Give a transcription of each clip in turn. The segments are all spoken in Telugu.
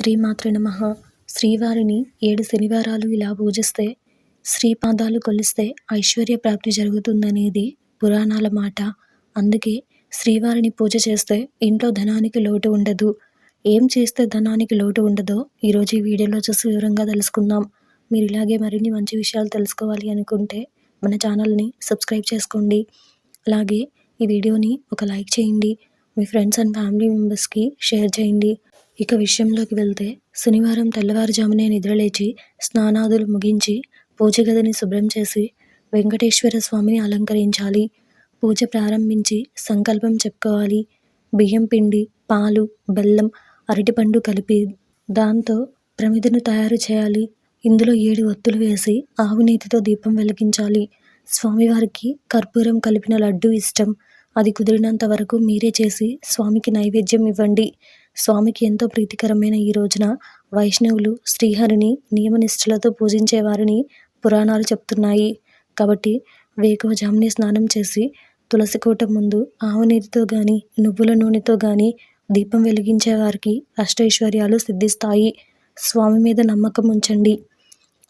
శ్రీమాత్రే నమ. శ్రీవారిని ఏడు శనివారాలు ఇలా పూజిస్తే శ్రీపాదాలు కొలిస్తే ఐశ్వర్య ప్రాప్తి జరుగుతుందనేది పురాణాల మాట. అందుకే శ్రీవారిని పూజ చేస్తే ఇంట్లో ధనానికి లోటు ఉండదు. ఏం చేస్తే ధనానికి లోటు ఉండదో ఈరోజు ఈ వీడియోలో చూసి వివరంగా తెలుసుకుందాం. మీరు ఇలాగే మరిన్ని మంచి విషయాలు తెలుసుకోవాలి అనుకుంటే మన ఛానల్ని సబ్స్క్రైబ్ చేసుకోండి. అలాగే ఈ వీడియోని ఒక లైక్ చేయండి. మీ ఫ్రెండ్స్ అండ్ ఫ్యామిలీ మెంబర్స్కి షేర్ చేయండి. ఇక విషయంలోకి వెళ్తే శనివారం తెల్లవారుజామునే నిద్రలేచి స్నానాదులు ముగించి పూజ గదిని శుభ్రం చేసి వెంకటేశ్వర స్వామిని అలంకరించాలి. పూజ ప్రారంభించి సంకల్పం చెప్పుకోవాలి. బియ్యం పిండి పాలు బెల్లం అరటిపండు కలిపి దాంతో ప్రమిదను తయారు చేయాలి. ఇందులో ఏడు ఒత్తులు వేసి ఆవునేతితో దీపం వెలిగించాలి. స్వామివారికి కర్పూరం కలిపిన లడ్డు ఇష్టం. అది కుదిరినంత వరకు మీరే చేసి స్వామికి నైవేద్యం ఇవ్వండి. స్వామికి ఎంతో ప్రీతికరమైన ఈ రోజున వైష్ణవులు శ్రీహరిని నియమనిష్ఠులతో పూజించేవారిని పురాణాలు చెప్తున్నాయి. కాబట్టి వేకువజాముని స్నానం చేసి తులసి కోట ముందు ఆవు నీటితో కానీ నువ్వుల నూనెతో కానీ దీపం వెలిగించే వారికి అష్టైశ్వర్యాలు సిద్ధిస్తాయి. స్వామి మీద నమ్మకం ఉంచండి.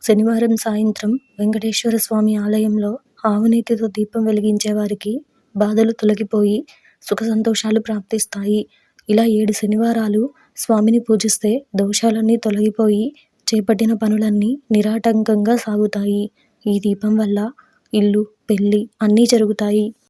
శనివారం సాయంత్రం వెంకటేశ్వర స్వామి ఆలయంలో ఆవునీతితో దీపం వెలిగించే వారికి బాధలు తొలగిపోయి సుఖ సంతోషాలు ప్రాప్తిస్తాయి. ఇలా ఏడు శనివారాలు స్వామిని పూజిస్తే దోషాలన్నీ తొలగిపోయి చేపట్టిన పనులన్నీ నిరాటంకంగా సాగుతాయి. ఈ దీపం వల్ల ఇల్లు పెళ్ళి అన్నీ జరుగుతాయి.